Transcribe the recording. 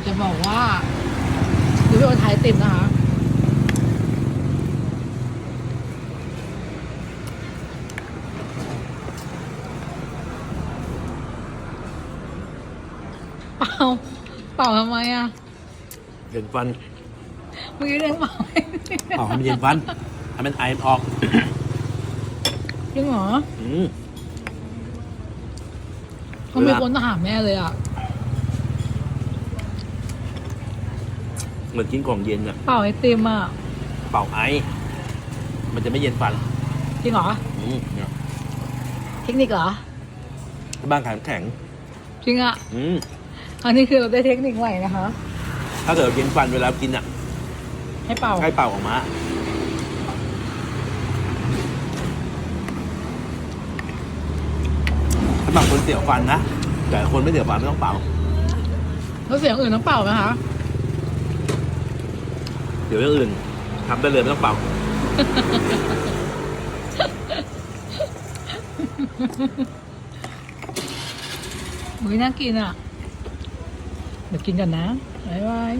ผมจะบอกว่าดูพี่โอไทยติมนะคะเปล่าเปล่าทำไมอะเย็นฟันเมื่อกี้เรียกเปล่าเป่าให้มันเย็นฟันให้มันไอมันออกจริงเหรออืมก็มีคนถามแม่เลยอะ เหมือนกินของเย็นอะเปล่าไอติมอะ เป่าไอมันจะไม่เย็นฟันจริงเหรอ อืมเนี่ยเทคนิคเหรอ บ้านแข็งแข็งจริงอะ อืมอันนี้คือเราได้เทคนิคใหม่นะคะ ถ้าเกิดเย็นฟันเวลากินอะให้เป่า ให้เป่าออกมาสำหรับคนเสียวฟันนะ แต่คนไม่เสียวฟันไม่ต้องเป่า แล้วเสียงอื่นต้องเป่าไหมคะ เดี๋ยวเรื่องอื่นทำได้เลยไม่ต้องเป่ามือน่ากินอะ เดี๋ยวกินกันนะ บ๊ายบาย